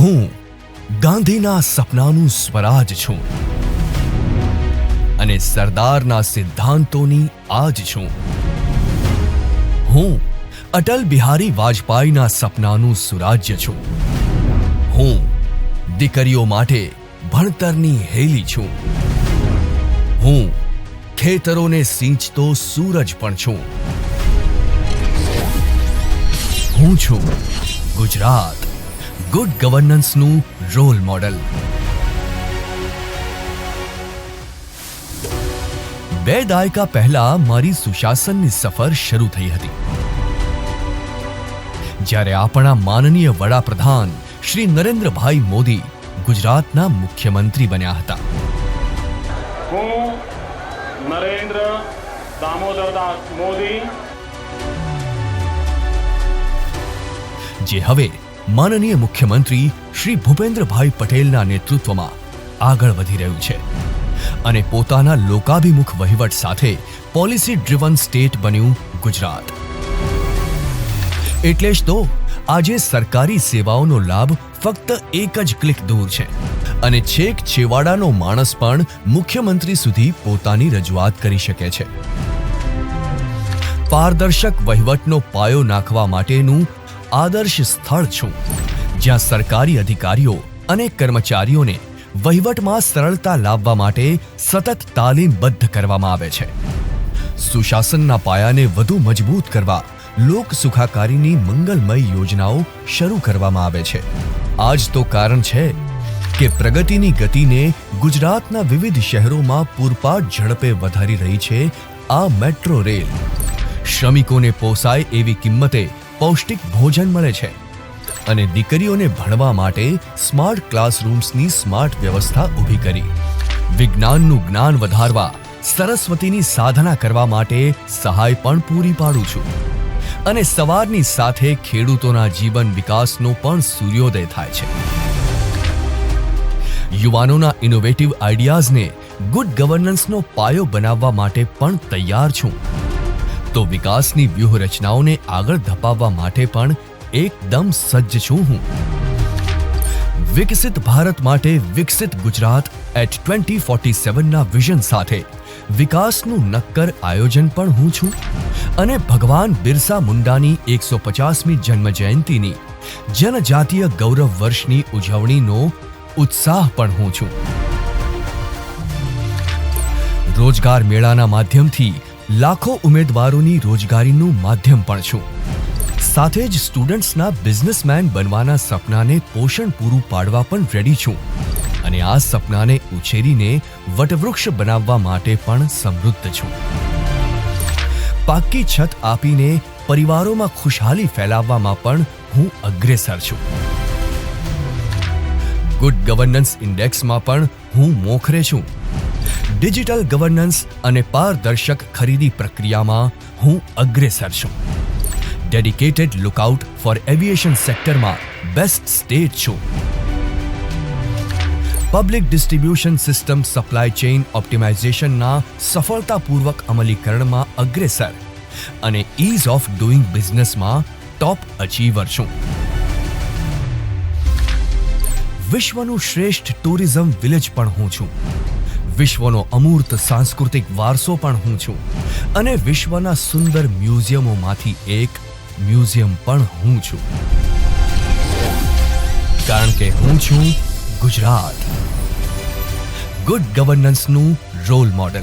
હું ગાંધીના સપનાનું સ્વરાજ છું અને સરદારના સિદ્ધાંતોની આજ છું. હું અટલ બિહારી વાજપેયીના સપનાનું સુરાજ્ય છું. હું દીકરીઓ માટે ભણતરની હેલી છું. હું ખેતરોને સિંચતો સૂરજ પણ છું. હું છું ગુજરાત. ગુડ ગવર્નન્સનું રોલ મોડલ બે દાયકા પહેલા મારી સુશાસનની સફર શરૂ થઈ હતી. જ્યારે આપણા માનનીય વડાપ્રધાન શ્રી નરેન્દ્રભાઈ મોદી ગુજરાતના મુખ્યમંત્રી બન્યા હતા. હું નરેન્દ્ર દામોદરદાસ મોદી. જે હવે માનનીય મુખ્યમંત્રી શ્રી ભૂપેન્દ્રભાઈ પટેલના નેતૃત્વમાં આગળ વધી રહ્યું છે અને પોતાના લોકાભિમુખ વહીવટ સાથે પોલિસી ડ્રિવન સ્ટેટ બન્યું ગુજરાત. એટલે જ તો આજે સરકારી સેવાઓનો લાભ ફક્ત એક જ ક્લિક દૂર છે અને છેક છેવાડાનો માણસ પણ મુખ્યમંત્રી સુધી પોતાની રજૂઆત કરી શકે છે. પારદર્શક વહીવટનો પાયો નાખવા માટેનું આદર્શ સ્થળ છું, જ્યાં સરકારી અધિકારીઓ અને કર્મચારીઓને વહીવટમાં સરળતા લાવવા માટે સતત તાલીમબદ્ધ કરવામાં આવે છે. સુશાસનના પાયાને વધુ મજબૂત કરવા લોક સુખાકારીની મંગલમય યોજનાઓ શરૂ કરવામાં આવે છે. આ જ તો કારણ છે કે પ્રગતિની ગતિને ગુજરાતના વિવિધ શહેરોમાં પૂરપાટ ઝડપે વધારી રહી છે આ મેટ્રો રેલ. શ્રમિકોને પોસાય એવી કિંમતે પૌષ્ટિક ભોજન મળે છે. અને દીકરીઓને ભણવા માટે સ્માર્ટ ક્લાસરૂમ્સની સ્માર્ટ વ્યવસ્થા ઊભી કરી. વિજ્ઞાનનું જ્ઞાન વધારવા, સરસ્વતીની સાધના કરવા માટે સહાય પણ પૂરી પાડું છું. અને સવારની સાથે ખેડૂતોના જીવન વિકાસનો પણ સૂર્યોદય થાય છે. યુવાનોના ઇનોવેટિવ આઈડિયાઝને ગુડ ગવર્નન્સનો પાયો બનાવવા માટે પણ તૈયાર છું. તો વિકાસની વ્યૂહરચનાઓને આગળ ધપાવવા માટે પણ એકદમ સજ્જ છું હું. વિકસિત ભારત માટે વિકસિત ગુજરાત એટ ટ્વેન્ટી ફોર્ટી સેવનના વિઝન સાથે વિકાસનું નક્કર આયોજન પણ હું છું. અને ભગવાન બિરસા મુંડાની એકસો પચાસમી જન્મ જયંતિની જનજાતીય ગૌરવ વર્ષની ઉજવણીનો ઉત્સાહ પણ હું છું. રોજગાર મેળાના માધ્યમથી લાખો ઉમેદવારોની રોજગારીનું માધ્યમ પણ છું. સાથે જ સ્ટુડન્ટ્સના બિઝનેસમેન બનવાના સપનાને પોષણ પૂરું પાડવા પણ રેડી છું. અને આ સપનાને ઉછેરીને વટવૃક્ષ બનાવવા માટે પણ સમૃદ્ધ છું. પાક્કી છત આપીને પરિવારોમાં ખુશહાલી ફેલાવવામાં પણ હું અગ્રેસર છું. ગુડ ગવર્નન્સ ઇન્ડેક્સમાં પણ હું મોખરે છું. ડિજિટલ ગવર્નન્સ અને પારદર્શક ખરીદી પ્રક્રિયામાં હું અગ્રેસર છું. ડેડિકેટેડ લુકઆઉટ ફોર એવિએશન સેક્ટરમાં બેસ્ટ સ્ટેટ છું. Public distribution system supply chain ઓપ્ટિમાઇઝેશનના સફળતાપૂર્વક અમલીકરણમાં અગ્રેસર અને ઇઝ ઓફ ડુઇંગ બિઝનેસમાં ટોપ અચીવર છું. વિશ્વનું શ્રેષ્ઠ ટુરિઝમ વિલેજ પણ હું છું. વિશ્વનો અમૂર્ત સાંસ્કૃતિક વારસો પણ હું છું. અને વિશ્વના સુંદર મ્યુઝિયમોમાંથી એક મ્યુઝિયમ પણ હું છું. કારણ કે હું છું ગુજરાત. ગુડ ગવર્નન્સનું રોલ મોડલ